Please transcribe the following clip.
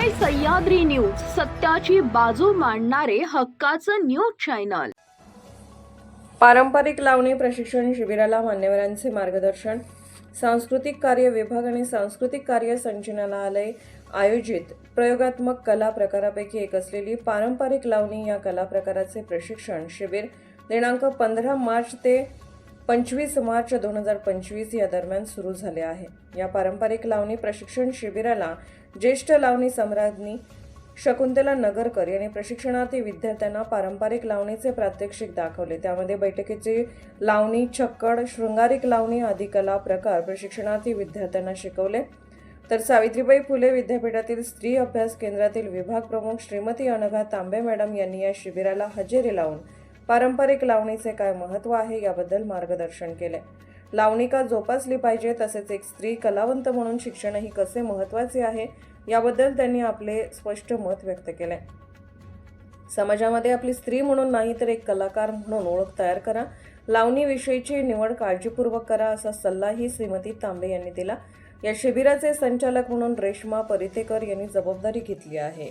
Sahyadri news सत्याची बाजू मांडणारे हक्काचं न्यूज चॅनल पारंपरिक लावणी प्रशिक्षण शिबिराला मान्यवरांचे मार्गदर्शन. सांस्कृतिक कार्य विभाग आणि सांस्कृतिक कार्य संचालनालय आयोजित प्रयोगात्मक कला प्रकारापैकी एक असलेली पारंपरिक लावणी या कला प्रकाराचे प्रशिक्षण शिबिर दिनांक पंधरा मार्च ते पंचवीस मार्च दोन हजार पंचवीस या दरम्यान सुरू झाले आहे. या पारंपरिक लावणी प्रशिक्षण शिबिराला ज्येष्ठ लावणी सम्राज्ञी शकुंतला नगरकर यांनी प्रशिक्षणार्थी विद्यार्थ्यांना पारंपरिक लावणीचे प्रात्यक्षिक दाखवले. त्यामध्ये बैठकीची लावणी छक्कड शृंगारिक लावणी आदी कला प्रकार प्रशिक्षणार्थी विद्यार्थ्यांना शिकवले. तर सावित्रीबाई फुले विद्यापीठातील स्त्री अभ्यास केंद्रातील विभाग प्रमुख श्रीमती अनघा तांबे मॅडम यांनी या शिबिराला हजेरी लावून पारंपरिक लावणीचे काय महत्त्व आहे याबद्दल मार्गदर्शन केले लावणी का जोपासली पाहिजे तसेच एक स्त्री कलावंत म्हणून शिक्षणही कसे महत्त्वाचे आहे याबद्दल त्यांनी आपले स्पष्ट मत व्यक्त केले समाजामध्ये आपली स्त्री म्हणून नाही तर एक कलाकार म्हणून ओळख तयार करा. लावणीविषयीची निवड काळजीपूर्वक करा असा सल्लाही श्रीमती तांबे यांनी दिला. या शिबिराचे संचालक म्हणून रेश्मा परितेकर यांनी जबाबदारी घेतली आहे.